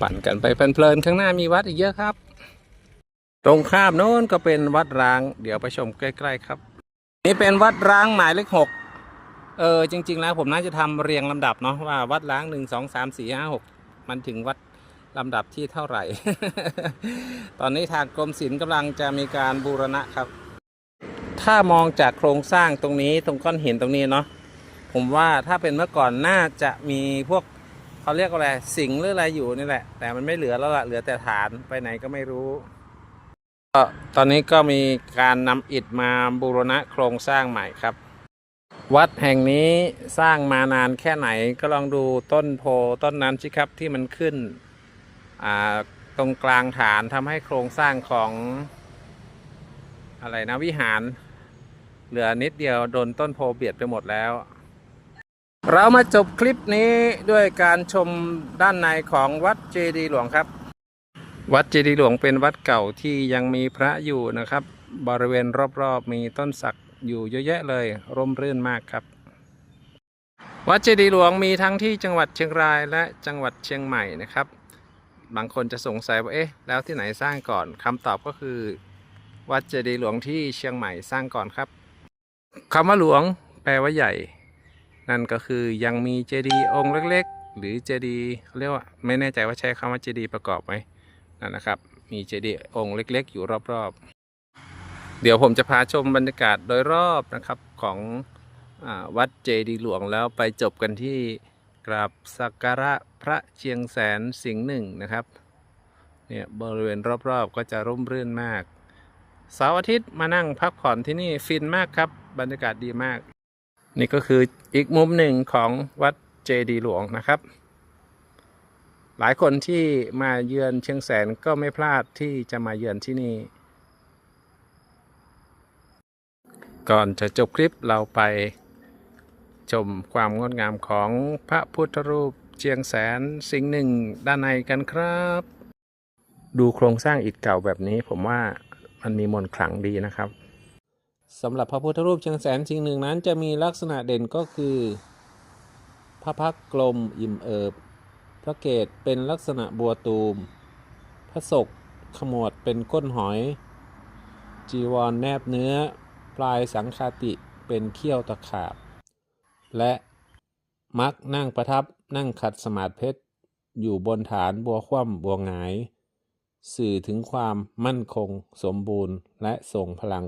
ปั่นกันไปเพลินๆข้างหน้ามีวัดอีกเยอะครับ ตรงข้ามโน้นก็เป็นวัดร้าง เดี๋ยวไปชมใกล้ ๆ ครับ นี่เป็นวัดร้างหมายเลขหกเออจริง ๆ แล้วผมน่าจะทำเรียงลำดับเนาะว่าวัดร้างหนึ่งสองสามสี่ห้าหกมันถึงวัดลำดับที่เท่าไหร่ ตอนนี้ทางกรมศิลป์กำลังจะมีการบูรณะครับ ถ้ามองจากโครงสร้างตรงนี้ตรงก้อนหินตรงนี้เนาะผมว่าถ้าเป็นเมื่อก่อนน่าจะมีพวก เขาเรียกว่าอะไรสิงหรืออะไรอยู่นี่แหละ แต่มันไม่เหลือแล้วล่ะเหลือแต่ฐานไปไหนก็ไม่รู้ก็ตอนนี้ก็มีการนำอิฐมาบูรณะโครงสร้างใหม่ครับ วัดแห่งนี้สร้างมานานแค่ไหนก็ลองดูต้นโพต้นนั้นสิครับที่มันขึ้นตรงกลางฐานทำให้โครงสร้างของอะไรนะวิหาร เหลือนิดเดียวโดนต้นโพเบียดไปหมดแล้ว เรามาจบคลิปนี้ด้วยการชมด้านในของวัดเจดีหลวงครับ วัดเจดีหลวงเป็นวัดเก่าที่ยังมีพระอยู่นะครับ บริเวณรอบๆมีต้นสักอยู่เยอะแยะเลย ร่มรื่นมากครับ วัดเจดีหลวงมีทั้งที่จังหวัดเชียงรายและจังหวัดเชียงใหม่นะครับ บางคนจะสงสัยว่าเอ๊ะแล้วที่ไหนสร้างก่อนคำตอบก็คือ วัดเจดีหลวงที่เชียงใหม่สร้างก่อนครับคำว่าหลวงแปลว่าใหญ่ นั่นก็คือยังมีเจดีย์องค์เล็กๆ หรือเจดีย์เรียกว่าไม่แน่ใจว่าใช้คำว่าเจดีย์ประกอบไหมนั่นนะครับ มีเจดีย์องค์เล็ก ๆ อยู่รอบๆ เดี๋ยวผมจะพาชมบรรยากาศโดยรอบนะครับของอวัดเจดีย์หลวงแล้วไปจบกันที่กราบสักการะพระเชียงแสนสิงห์หนึ่งนะครับเนี่ยบริเวณรอบๆ ก็จะร่มรื่นมากเสาร์อาทิตย์มานั่งพักผ่อนที่นี่ฟินมากครับ บรรยากาศดีมาก นี่ก็คืออีกมุมหนึ่งของวัดเจดีหลวงนะครับ หลายคนที่มาเยือนเชียงแสนก็ไม่พลาดที่จะมาเยือนที่นี่ ก่อนจะจบคลิปเราไปชมความงดงามของพระพุทธรูปเชียงแสนสิงห์หนึ่งด้านในกันครับ ดูโครงสร้างอิฐเก่าแบบนี้ผมว่ามันมีมนต์ขลังดีนะครับ สำหรับพระพุทธรูปเชียงแสนสิ่งหนึ่งนั้นจะมีลักษณะเด่นก็คือ พระพักกลมอิ่มเอิบ พระเกศเป็นลักษณะบัวตูม พระศกขมวดเป็นก้นหอย จีวรแนบเนื้อ ปลายสังคาติเป็นเขี้ยวตะขาบ และมักนั่งประทับนั่งขัดสมาธิเพชร อยู่บนฐานบัวคว่ำบัวหงาย สื่อถึงความมั่นคง สมบูรณ์และทรงพลัง